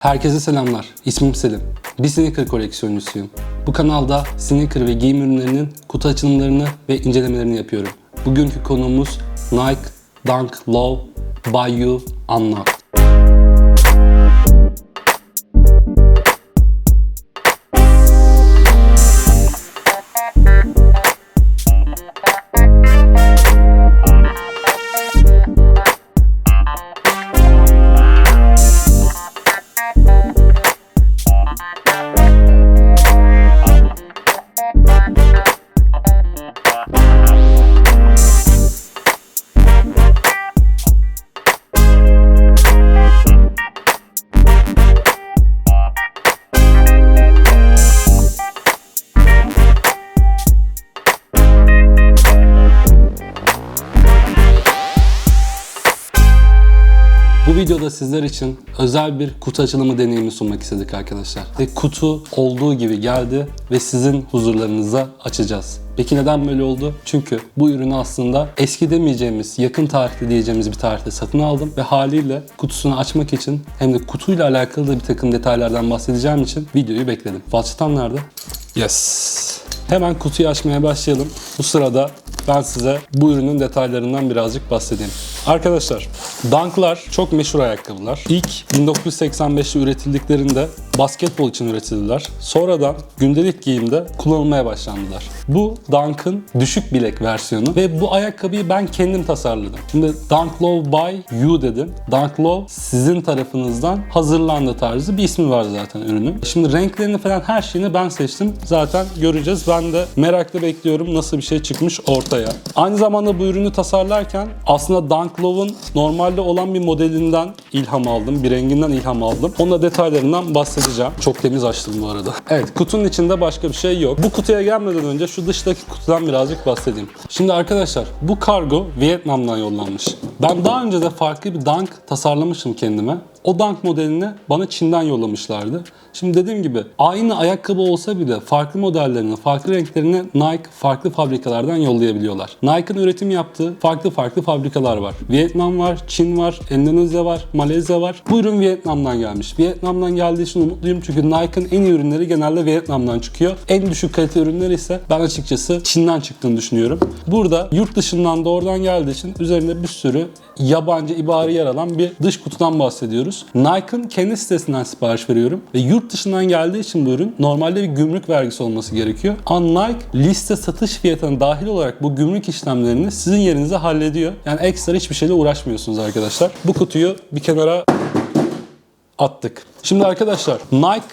Herkese selamlar. İsmim Selim. Bir sneaker koleksiyoncusuyum. Bu kanalda sneaker ve giyim ürünlerinin kutu açılımlarını ve incelemelerini yapıyorum. Bugünkü konuğumuz Nike Dunk Low by You Unlocked. Bu videoda sizler için özel bir kutu açılımı deneyimi sunmak istedik arkadaşlar. Ve kutu olduğu gibi geldi ve sizin huzurlarınıza açacağız. Peki neden böyle oldu? Çünkü bu ürünü aslında eski demeyeceğimiz, yakın tarihte diyeceğimiz bir tarihte satın aldım ve haliyle kutusunu açmak için hem de kutuyla alakalı da bir takım detaylardan bahsedeceğim için videoyu bekledim. Falçatan nerede? Yes. Hemen kutuyu açmaya başlayalım. Bu sırada ben size bu ürünün detaylarından birazcık bahsedeyim. Arkadaşlar, Dunk'lar çok meşhur ayakkabılar. İlk 1985'te üretildiklerinde basketbol için üretildiler. Sonradan gündelik giyimde kullanılmaya başlandılar. Bu Dunk'ın düşük bilek versiyonu ve bu ayakkabıyı ben kendim tasarladım. Şimdi Dunk Low by You dedim. Dunk Low sizin tarafınızdan hazırlandı tarzı bir ismi var zaten ürünün. Şimdi renklerini falan her şeyini ben seçtim. Zaten göreceğiz. Ben de merakla bekliyorum nasıl bir şey çıkmış ortaya. Aynı zamanda bu ürünü tasarlarken aslında Dunk Low'un normalde olan bir modelinden ilham aldım. Bir renginden ilham aldım. Onunla detaylarından bahsedeceğim. Çok temiz açtım bu arada. Evet kutunun içinde başka bir şey yok. Bu kutuya gelmeden önce şu dıştaki kutudan birazcık bahsedeyim. Şimdi arkadaşlar bu kargo Vietnam'dan yollanmış. Ben daha önce de farklı bir Dunk tasarlamıştım kendime. O Dunk modelini bana Çin'den yollamışlardı. Şimdi dediğim gibi aynı ayakkabı olsa bile farklı modellerini, farklı renklerini Nike farklı fabrikalardan yollayabiliyorlar. Nike'ın üretim yaptığı farklı farklı fabrikalar var. Vietnam var, Çin var, Endonezya var, Malezya var. Bu ürün Vietnam'dan gelmiş. Vietnam'dan geldiği için umutluyum çünkü Nike'ın en iyi ürünleri genelde Vietnam'dan çıkıyor. En düşük kalite ürünleri ise ben açıkçası Çin'den çıktığını düşünüyorum. Burada yurt dışından doğrudan geldiği için üzerinde bir sürü yabancı ibari yer alan bir dış kutudan bahsediyoruz. Nike'ın kendi sitesinden sipariş veriyorum ve yurt dışından geldiği için bu ürün normalde bir gümrük vergisi olması gerekiyor. Ama Nike liste satış fiyatına dahil olarak bu gümrük işlemlerini sizin yerinize hallediyor. Yani ekstra hiçbir şeyle uğraşmıyorsunuz arkadaşlar. Bu kutuyu bir kenara attık. Şimdi arkadaşlar Nike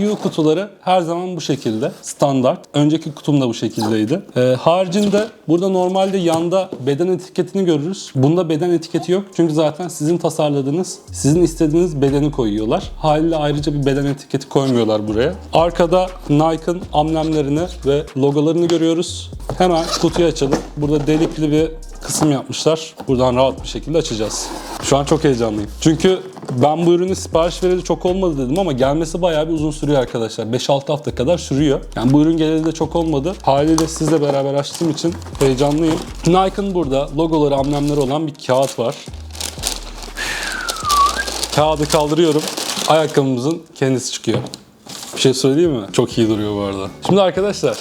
You kutuları her zaman bu şekilde standart. Önceki kutum da bu şekildeydi. Ee, haricinde burada normalde yanda beden etiketini görürüz. Bunda beden etiketi yok. Çünkü zaten sizin tasarladığınız, sizin istediğiniz bedeni koyuyorlar. Haliyle ayrıca bir beden etiketi koymuyorlar buraya. Arkada Nike'ın amblemlerini ve logolarını görüyoruz. Hemen kutuyu açalım. Burada delikli bir kısım yapmışlar. Buradan rahat bir şekilde açacağız. Şu an çok heyecanlıyım. Çünkü ben bu ürünü sipariş vereli çok olmadı dedim ama gelmesi bayağı bir uzun sürüyor arkadaşlar. 5-6 hafta kadar sürüyor. Yani bu ürün geleli de çok olmadı. Haliyle sizle beraber açtığım için heyecanlıyım. Nike'ın burada logoları, amblemleri olan bir kağıt var. Kağıdı kaldırıyorum. Ayakkabımızın kendisi çıkıyor. Bir şey söyleyeyim mi? Çok iyi duruyor bu arada. Şimdi arkadaşlar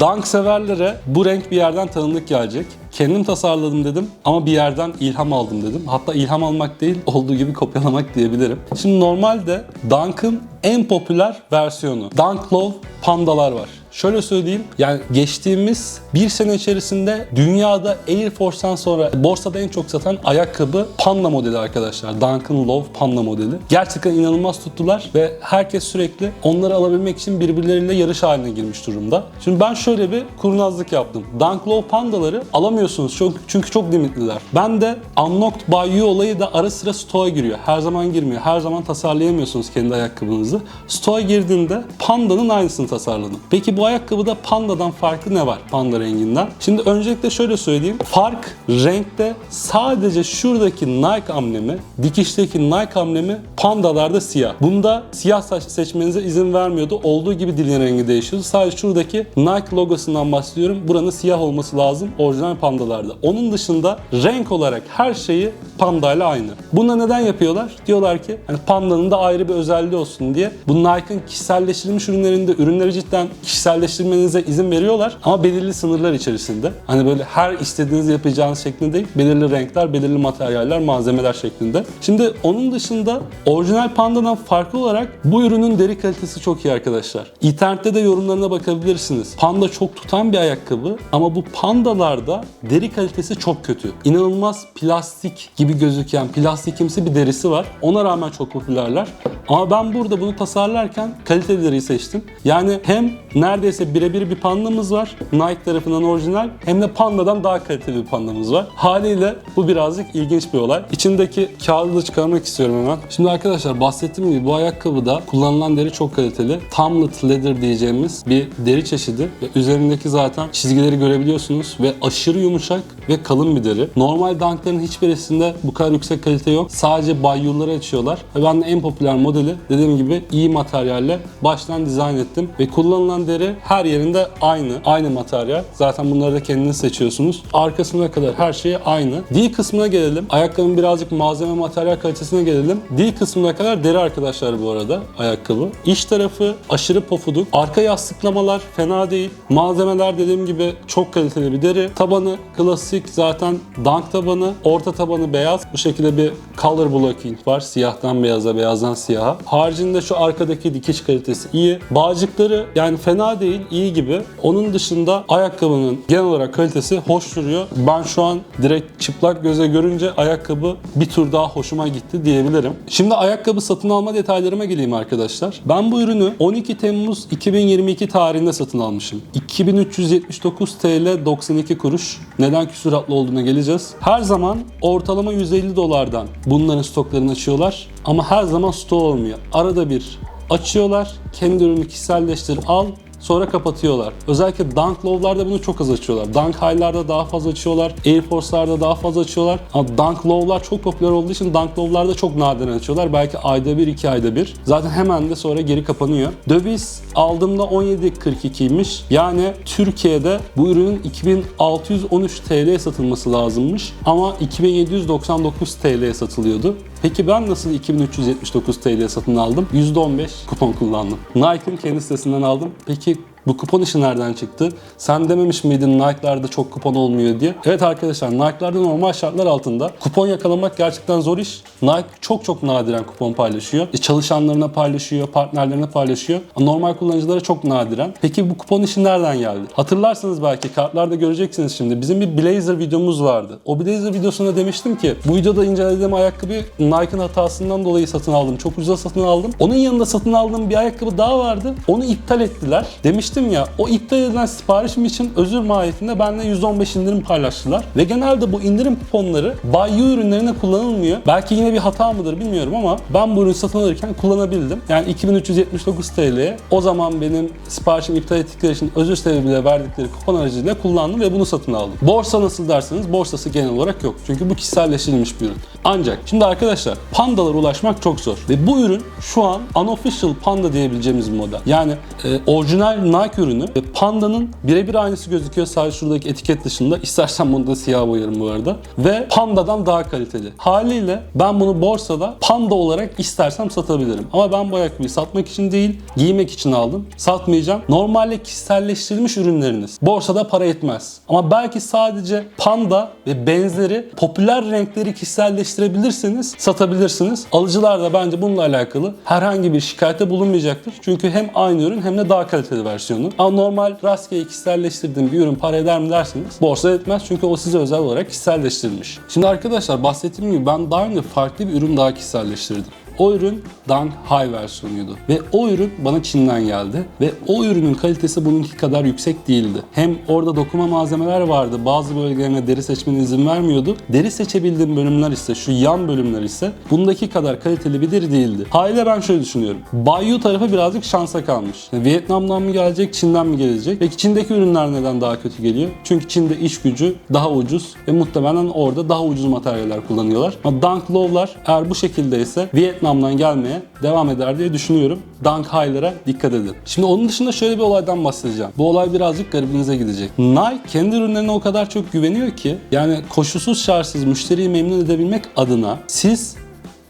Dunk severlere bu renk bir yerden tanıdık gelecek. Kendim tasarladım dedim ama bir yerden ilham aldım dedim. Hatta ilham almak değil, olduğu gibi kopyalamak diyebilirim. Şimdi normalde Dunk'ın en popüler versiyonu. Dunk Love pandalar var. Şöyle söyleyeyim, yani geçtiğimiz bir sene içerisinde dünyada Air Force'tan sonra borsada en çok satan ayakkabı Panda modeli arkadaşlar. Duncan Love Panda modeli. Gerçekten inanılmaz tuttular ve herkes sürekli onları alabilmek için birbirleriyle yarış haline girmiş durumda. Şimdi ben şöyle bir kurnazlık yaptım. Dunk Love Pandaları alamıyorsunuz çünkü, çünkü çok limitliler. Ben de Unlocked by You olayı da ara sıra stoğa giriyor. Her zaman girmiyor. Her zaman tasarlayamıyorsunuz kendi ayakkabınızı. Stoğa girdiğinde Panda'nın aynısını tasarladım. Peki bu bu ayakkabıda pandadan farkı ne var? Panda renginden. Şimdi öncelikle şöyle söyleyeyim. Fark renkte sadece şuradaki Nike amblemi, dikişteki Nike amblemi pandalarda siyah. Bunda siyah saç seçmenize izin vermiyordu. Olduğu gibi dilin rengi değişiyordu. Sadece şuradaki Nike logosundan bahsediyorum. Buranın siyah olması lazım orijinal pandalarda. Onun dışında renk olarak her şeyi pandayla aynı. Bunda neden yapıyorlar? Diyorlar ki hani pandanın da ayrı bir özelliği olsun diye. Bu Nike'ın kişiselleştirilmiş ürünlerinde ürünleri cidden kişiselleştirmenize izin veriyorlar ama belirli sınırlar içerisinde. Hani böyle her istediğiniz yapacağınız şeklinde değil, belirli renkler, belirli materyaller, malzemeler şeklinde. Şimdi onun dışında orijinal pandadan farklı olarak bu ürünün deri kalitesi çok iyi arkadaşlar. İnternette de yorumlarına bakabilirsiniz. Panda çok tutan bir ayakkabı ama bu pandalarda deri kalitesi çok kötü. İnanılmaz plastik gibi gözüken plastikimsi bir derisi var. Ona rağmen çok popülerler. Ama ben burada bunu tasarlarken kaliteli deriyi seçtim. Yani hem neredeyse birebir bir pandamız var. Nike tarafından orijinal hem de pandadan daha kaliteli bir pandamız var. Haliyle bu birazcık ilginç bir olay. İçindeki kağıdı da çıkarmak istiyorum hemen. Şimdi arkadaşlar bahsettiğim gibi bu ayakkabıda kullanılan deri çok kaliteli. Tamlet leather diyeceğimiz bir deri çeşidi ve üzerindeki zaten çizgileri görebiliyorsunuz ve aşırı yumuşak ve kalın bir deri. Normal Dunk'ların hiçbirisinde bu kadar yüksek kalite yok. Sadece bayyulları açıyorlar. Ve ben de en popüler modeli dediğim gibi iyi materyalle baştan dizayn ettim. Ve kullanılan deri her yerinde aynı. Aynı materyal. Zaten bunları da kendiniz seçiyorsunuz. Arkasına kadar her şey aynı. D kısmına gelelim. Ayakkabının birazcık malzeme materyal kalitesine gelelim. D kısmına kadar deri arkadaşlar bu arada ayakkabı. İç tarafı aşırı pofuduk. Arka yastıklamalar fena değil. Malzemeler dediğim gibi çok kaliteli bir deri. Tabanı klasik zaten dunk tabanı. Orta tabanı beyaz. Bu şekilde bir color blocking var. Siyahtan beyaza, beyazdan siyaha. Haricinde şu arkadaki dikiş kalitesi iyi. Bağcıkları yani fena değil, iyi gibi. Onun dışında ayakkabının genel olarak kalitesi hoş duruyor. Ben şu an direkt çıplak göze görünce ayakkabı bir tur daha hoşuma gitti diyebilirim. Şimdi ayakkabı satın alma detaylarıma geleyim arkadaşlar. Ben bu ürünü 12 Temmuz 2022 tarihinde satın almışım. 2379 TL 92 kuruş. Neden küsuratlı olduğuna geleceğiz. Her zaman ortalama 150 dolardan bunların stoklarını açıyorlar. Ama her zaman stok olmuyor. Arada bir açıyorlar. Kendi ürünü kişiselleştir al. Sonra kapatıyorlar. Özellikle Dunk Low'larda bunu çok az açıyorlar. Dunk High'larda daha fazla açıyorlar. Air Force'larda daha fazla açıyorlar. Ama Dunk Low'lar çok popüler olduğu için Dunk Low'larda çok nadiren açıyorlar. Belki ayda bir, iki ayda bir. Zaten hemen de sonra geri kapanıyor. Döviz aldığımda 17.42'ymiş. Yani Türkiye'de bu ürünün 2613 TL'ye satılması lazımmış. Ama 2799 TL'ye satılıyordu. Peki ben nasıl 2379 TL'ye satın aldım? %15 kupon kullandım. Nike'ın kendi sitesinden aldım. Peki bu kupon işi nereden çıktı? Sen dememiş miydin Nike'larda çok kupon olmuyor diye? Evet arkadaşlar Nike'larda normal şartlar altında kupon yakalamak gerçekten zor iş. Nike çok çok nadiren kupon paylaşıyor. E, çalışanlarına paylaşıyor, partnerlerine paylaşıyor. Normal kullanıcılara çok nadiren. Peki bu kupon işi nereden geldi? Hatırlarsanız belki kartlarda göreceksiniz şimdi. Bizim bir Blazer videomuz vardı. O Blazer videosunda demiştim ki bu videoda incelediğim ayakkabı Nike'ın hatasından dolayı satın aldım. Çok ucuza satın aldım. Onun yanında satın aldığım bir ayakkabı daha vardı. Onu iptal ettiler. Demiştim ya o iptal edilen siparişim için özür mahiyetinde benden 115 indirim paylaştılar. Ve genelde bu indirim kuponları Bayyu ürünlerine kullanılmıyor. Belki yine bir hata mıdır bilmiyorum ama ben bu ürünü satın alırken kullanabildim. Yani 2379 TL'ye o zaman benim siparişimi iptal ettikleri için özür sebebiyle verdikleri kupon aracıyla kullandım ve bunu satın aldım. Borsa nasıl derseniz borsası genel olarak yok. Çünkü bu kişiselleştirilmiş bir ürün. Ancak şimdi arkadaşlar pandalara ulaşmak çok zor. Ve bu ürün şu an unofficial panda diyebileceğimiz bir model. Yani e, orijinal Nike ürünü ve pandanın birebir aynısı gözüküyor sadece şuradaki etiket dışında. İstersen bunu da siyah boyarım bu arada. Ve pandadan daha kaliteli. Haliyle ben bunu borsada panda olarak istersem satabilirim. Ama ben bu ayakkabıyı satmak için değil, giymek için aldım. Satmayacağım. Normalde kişiselleştirilmiş ürünleriniz borsada para etmez. Ama belki sadece panda ve benzeri popüler renkleri kişiselleştirebilirseniz satabilirsiniz. Alıcılar da bence bununla alakalı herhangi bir şikayette bulunmayacaktır. Çünkü hem aynı ürün hem de daha kaliteli versiyonu. Ama normal rastgele kişiselleştirdiğim bir ürün para eder mi dersiniz? Borsa etmez çünkü o size özel olarak kişiselleştirilmiş. Şimdi arkadaşlar bahsettiğim gibi ben daha önce farklı bir ürün daha kişiselleştirdim. O ürün Dunk High versiyonuydu. Ve o ürün bana Çin'den geldi. Ve o ürünün kalitesi bununki kadar yüksek değildi. Hem orada dokuma malzemeler vardı. Bazı bölgelerine deri seçmene izin vermiyordu. Deri seçebildiğim bölümler ise şu yan bölümler ise bundaki kadar kaliteli bir deri değildi. Haliyle ben şöyle düşünüyorum. Bayou tarafı birazcık şansa kalmış. Yani Vietnam'dan mı gelecek, Çin'den mi gelecek? Peki Çin'deki ürünler neden daha kötü geliyor? Çünkü Çin'de iş gücü daha ucuz ve muhtemelen orada daha ucuz materyaller kullanıyorlar. Ama Dunk Low'lar eğer bu şekildeyse Vietnam'dan gelmeye devam eder diye düşünüyorum. Dunk High'lara dikkat edin. Şimdi onun dışında şöyle bir olaydan bahsedeceğim. Bu olay birazcık garibinize gidecek. Nike kendi ürünlerine o kadar çok güveniyor ki yani koşulsuz şartsız müşteriyi memnun edebilmek adına siz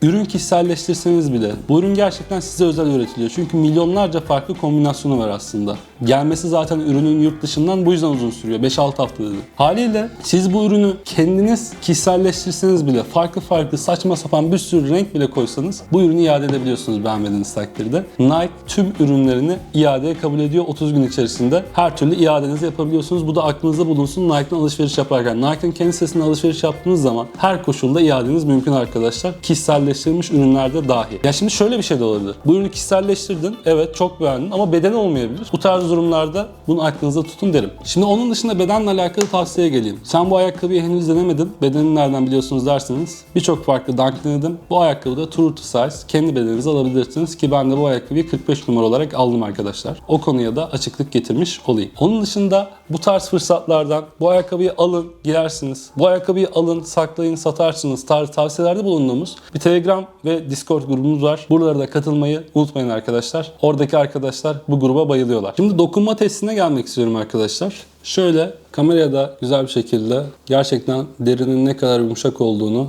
ürün kişiselleştirseniz bile bu ürün gerçekten size özel üretiliyor. Çünkü milyonlarca farklı kombinasyonu var aslında. Gelmesi zaten ürünün yurt dışından bu yüzden uzun sürüyor. 5-6 hafta dedi. Haliyle siz bu ürünü kendiniz kişiselleştirseniz bile farklı farklı saçma sapan bir sürü renk bile koysanız bu ürünü iade edebiliyorsunuz beğenmediğiniz takdirde. Nike tüm ürünlerini iadeye kabul ediyor 30 gün içerisinde. Her türlü iadenizi yapabiliyorsunuz. Bu da aklınızda bulunsun Nike'dan alışveriş yaparken. Nike'ın kendi sitesinden alışveriş yaptığınız zaman her koşulda iadeniz mümkün arkadaşlar. Kişiselleştirilmiş ürünlerde dahi. Ya şimdi şöyle bir şey de olabilir. Bu ürünü kişiselleştirdin. Evet çok beğendin ama bedeni olmayabilir. Bu tarz durumlarda bunu aklınızda tutun derim. Şimdi onun dışında bedenle alakalı tavsiye geleyim. Sen bu ayakkabıyı henüz denemedin. Bedenini nereden biliyorsunuz derseniz birçok farklı Dunk denedim. Bu ayakkabı da true to size. Kendi bedeninize alabilirsiniz ki ben de bu ayakkabıyı 45 numara olarak aldım arkadaşlar. O konuya da açıklık getirmiş olayım. Onun dışında bu tarz fırsatlardan bu ayakkabıyı alın, giyersiniz. Bu ayakkabıyı alın, saklayın, satarsınız. Tarz tavsiyelerde bulunduğumuz bir Telegram ve Discord grubumuz var. Buralara da katılmayı unutmayın arkadaşlar. Oradaki arkadaşlar bu gruba bayılıyorlar. Şimdi dokunma testine gelmek istiyorum arkadaşlar. Şöyle kameraya da güzel bir şekilde gerçekten derinin ne kadar yumuşak olduğunu,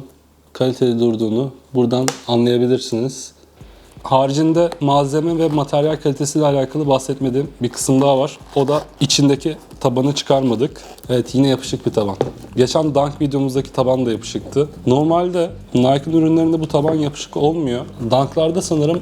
kaliteli durduğunu buradan anlayabilirsiniz. Haricinde malzeme ve materyal kalitesiyle alakalı bahsetmediğim bir kısım daha var. O da içindeki tabanı çıkarmadık. Evet yine yapışık bir taban. Geçen Dunk videomuzdaki taban da yapışıktı. Normalde Nike'ın ürünlerinde bu taban yapışık olmuyor. Dunk'larda sanırım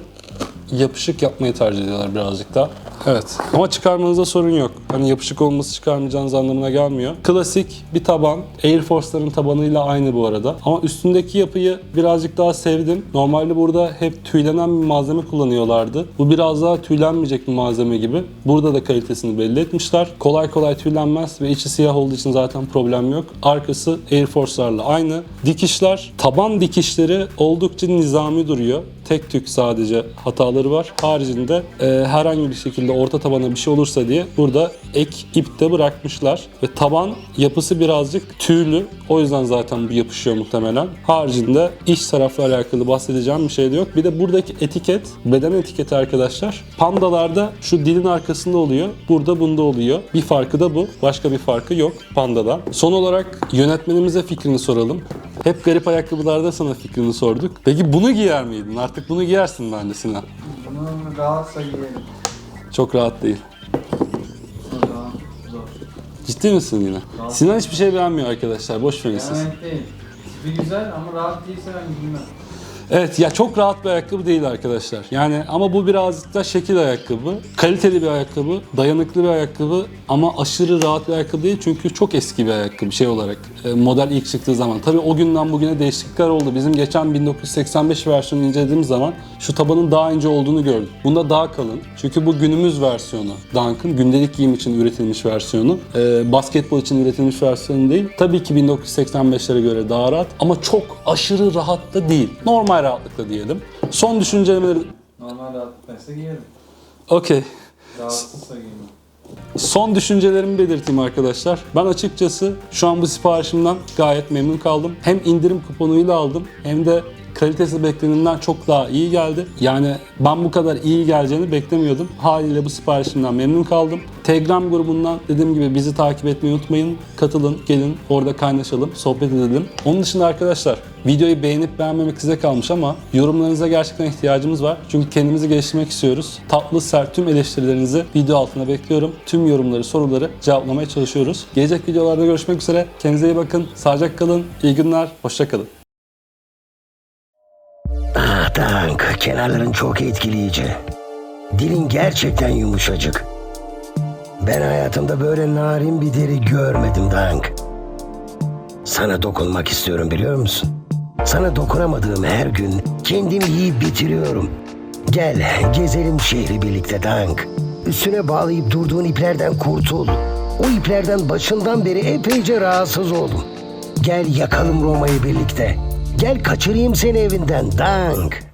yapışık yapmayı tercih ediyorlar birazcık daha. Evet ama çıkarmanızda sorun yok. Hani yapışık olması çıkarmayacağınız anlamına gelmiyor. Klasik bir taban. Air Force'ların tabanıyla aynı bu arada. Ama üstündeki yapıyı birazcık daha sevdim. Normalde burada hep tüylenen bir malzeme kullanıyorlardı. Bu biraz daha tüylenmeyecek bir malzeme gibi. Burada da kalitesini belli etmişler. Kolay kolay tüylenmez ve içi siyah olduğu için zaten problem yok. Arkası Air Force'larla aynı. Dikişler, taban dikişleri oldukça nizami duruyor. Tek tük sadece hataları var. Haricinde e, herhangi bir şekilde orta tabana bir şey olursa diye burada ek ip de bırakmışlar. Ve taban yapısı birazcık tüylü. O yüzden zaten bu yapışıyor muhtemelen. Haricinde iç tarafla alakalı bahsedeceğim bir şey de yok. Bir de buradaki etiket, beden etiketi arkadaşlar. Pandalarda şu dilin arkasında oluyor. Burada bunda oluyor. Bir farkı da bu. Başka bir farkı yok pandada. Son olarak yönetmenimize fikrini soralım. Hep garip ayakkabılarda sana fikrini sorduk. Peki bunu giyer miydin? Artık bunu giyersin bence Sinan. Bunun rahatsa giyelim. Çok rahat değil. Rahat, zor. Ciddi misin yine? Sinan hiçbir şey beğenmiyor arkadaşlar. Boş verin siz. Yani değil. Tipi güzel ama rahat değilse ben giymem. Evet ya çok rahat bir ayakkabı değil arkadaşlar. Yani ama bu birazcık da şekil ayakkabı. Kaliteli bir ayakkabı, dayanıklı bir ayakkabı ama aşırı rahat bir ayakkabı değil çünkü çok eski bir ayakkabı şey olarak. e, Model ilk çıktığı zaman. Tabii o günden bugüne değişiklikler oldu. Bizim geçen 1985 versiyonu incelediğimiz zaman şu tabanın daha ince olduğunu gördük. Bunda daha kalın. Çünkü bu günümüz versiyonu. Dunk'ın gündelik giyim için üretilmiş versiyonu. E, basketbol için üretilmiş versiyonu değil. Tabii ki 1985'lere göre daha rahat ama çok aşırı rahat da değil. Normal rahatlıkla diyelim. Son düşünceleri... Normal rahatlıklaysa giyerim. Okey. Rahatsızsa giymem. Son düşüncelerimi belirteyim arkadaşlar. Ben açıkçası şu an bu siparişimden gayet memnun kaldım. Hem indirim kuponuyla aldım hem de kalitesi beklenenden çok daha iyi geldi. Yani ben bu kadar iyi geleceğini beklemiyordum. Haliyle bu siparişimden memnun kaldım. Telegram grubundan dediğim gibi bizi takip etmeyi unutmayın. Katılın, gelin, orada kaynaşalım, sohbet edelim. Onun dışında arkadaşlar videoyu beğenip beğenmemek size kalmış ama yorumlarınıza gerçekten ihtiyacımız var. Çünkü kendimizi geliştirmek istiyoruz. Tatlı, sert tüm eleştirilerinizi video altına bekliyorum. Tüm yorumları, soruları cevaplamaya çalışıyoruz. Gelecek videolarda görüşmek üzere. Kendinize iyi bakın. Sağlıcakla kalın. İyi günler. Hoşça kalın. Ah Tank, kenarların çok etkileyici. Dilin gerçekten yumuşacık. Ben hayatımda böyle narin bir deri görmedim Tank. Sana dokunmak istiyorum biliyor musun? Sana dokunamadığım her gün kendimi yiyip bitiriyorum. Gel gezelim şehri birlikte Dank. Üstüne bağlayıp durduğun iplerden kurtul. O iplerden başından beri epeyce rahatsız oldum. Gel yakalım Roma'yı birlikte. Gel kaçırayım seni evinden Dank.